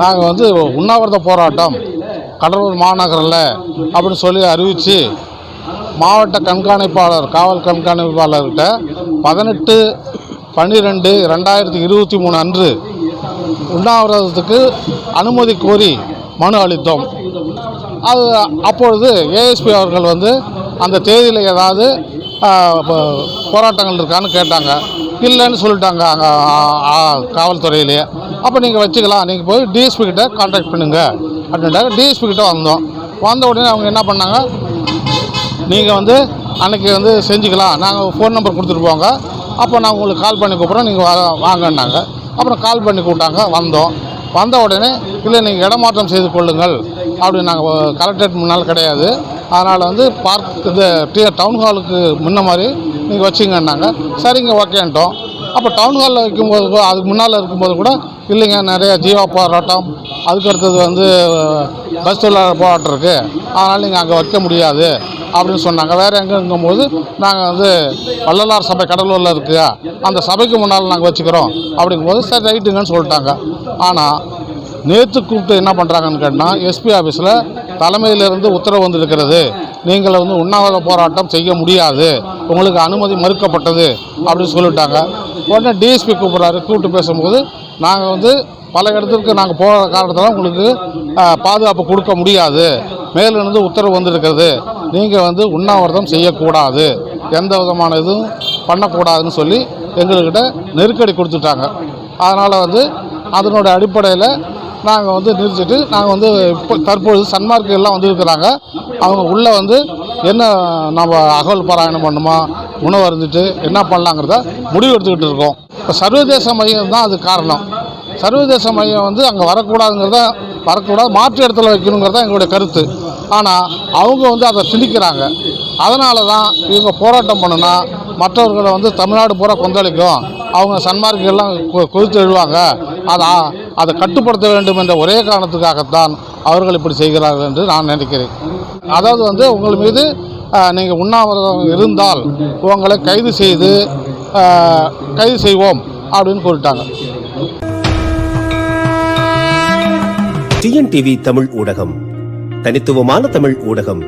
நாங்கள் வந்து உண்ணாவிரத போராட்டம் கடலூர் மாநகரில் அப்படின்னு சொல்லி அறிவித்து மாவட்ட கண்காணிப்பாளர் காவல் கண்காணிப்பாளர்கிட்ட பதினெட்டு பன்னிரெண்டு ரெண்டாயிரத்தி இருபத்தி மூணு அன்று உண்ணாவிரதத்துக்கு அனுமதி கோரி மனு அளித்தோம். அது அப்பொழுது ஏஎஸ்பி அவர்கள் வந்து அந்த தேதியில் ஏதாவது போராட்டங்கள் இருக்கான்னு கேட்டாங்க. இல்லைன்னு சொல்லிட்டாங்க அங்கே காவல்துறையிலேயே அப்போ நீங்கள் வச்சுக்கலாம். நீங்கள் போய் டிஎஸ்பி கிட்டே கான்டாக்ட் பண்ணுங்க. அப்படின்ட்டாங்க. டிஎஸ்பி கிட்டே வந்தோம். வந்த உடனே அவங்க என்ன பண்ணாங்க? நீங்கள் வந்து அன்றைக்கி வந்து செஞ்சுக்கலாம். நாங்கள் ஃபோன் நம்பர் கொடுத்துட்டு போங்க. அப்போ நான் உங்களுக்கு கால் பண்ணி கூப்பிட்றோம் நீங்கள் வா வாங்கன்னாங்க. அப்புறம் கால் பண்ணி கூப்பிட்டாங்க. வந்தோம். வந்த உடனே இல்லை நீங்கள் இடமாற்றம் செய்து கொள்ளுங்கள். அப்படி நாங்கள் கலெக்டரேட் முன்னால் கிடையாது. அதனால் வந்து பார்க் இது டவுன் ஹாலுக்கு முன்ன மாதிரி நீங்கள் வச்சுங்கன்னாங்க. சரிங்க ஓகேன்ட்டோம் அப்போ டவுன் ஹாலில் வைக்கும்போது கூட அதுக்கு முன்னால் இருக்கும்போது கூட இல்லைங்க நிறைய ஜீவா போராட்டம். அதுக்கு அடுத்தது வந்து பஸ் தொழிலாளர் போராட்டம் இருக்குது அதனால் நீங்கள் அங்கே வைக்க முடியாது அப்படின்னு சொன்னாங்க. வேறு எங்கேங்கும்போது நாங்கள் வந்து வள்ளலார் சபை கடலூரில் இருக்கு. அந்த சபைக்கு முன்னால் நாங்கள் வச்சுக்கிறோம். அப்படிங்கும்போது சரி ரைட்டுங்கன்னு சொல்லிட்டாங்க. ஆனால் நேற்று கூப்பிட்டு என்ன பண்ணுறாங்கன்னு கேட்டால் எஸ்பி ஆஃபீஸில் தலைமையிலிருந்து உத்தரவு வந்திருக்கிறது. நீங்கள் வந்து உண்ணாவிரத போராட்டம் செய்ய முடியாது. உங்களுக்கு அனுமதி மறுக்கப்பட்டது அப்படின்னு சொல்லிட்டாங்க. உடனே டிஎஸ்பி கூப்பிட்றாரு. கூப்பிட்டு பேசும்போது நாங்கள் வந்து பல இடத்துக்கு நாங்கள் போகிற காரணத்தில் உங்களுக்கு பாதுகாப்பு கொடுக்க முடியாது. மேலிருந்து உத்தரவு வந்திருக்கிறது. நீங்கள் வந்து உண்ணாவிரதம் செய்யக்கூடாது. எந்த விதமான இதுவும் பண்ணக்கூடாதுன்னு சொல்லி எங்கள்கிட்ட நெருக்கடி கொடுத்துட்டாங்க. அதனால் வந்து அதனோட அடிப்படையில் நாங்கள் வந்து நிறுத்திட்டு நாங்கள் வந்து இப்போ தற்பொழுது சன்மார்க்கு எல்லாம் வந்திருக்கிறாங்க அவங்க உள்ளே வந்து என்ன நம்ம அகவல் பாராயணம் பண்ணுமா உணவு அருந்துட்டு என்ன பண்ணலாங்கிறத முடிவு எடுத்துக்கிட்டு இருக்கோம். இப்போ சர்வதேச மையம் தான் அது காரணம். சர்வதேச மையம் வந்து அங்கே வரக்கூடாதுங்கிறத வரக்கூடாது மாற்று இடத்துல வைக்கணுங்கிறது தான் எங்களுடைய கருத்து. ஆனால் அவங்க வந்து அதை திணிக்கிறாங்க அதனால தான் இவங்க போராட்டம் பண்ணுனா மற்றவர்களை வந்து தமிழ்நாடு பூரா கொந்தளிக்கும். அவங்க சன்மார்க்கெல்லாம் கொதித்து எழுவாங்க அதை அதை கட்டுப்படுத்த வேண்டும் என்ற ஒரே காரணத்துக்காகத்தான் அவர்கள் இப்படி செய்கிறார்கள் என்று நான் நினைக்கிறேன். அதாவது வந்து உங்கள் மீது நீங்கள் உண்ணாவிரதம் இருந்தால் உங்களை கைது செய்து கைது செய்வோம் அப்படின்னு சொல்லிட்டாங்க டிஎன்டிவி தமிழ் ஊடகம். தனித்துவமான தமிழ் ஊடகம்.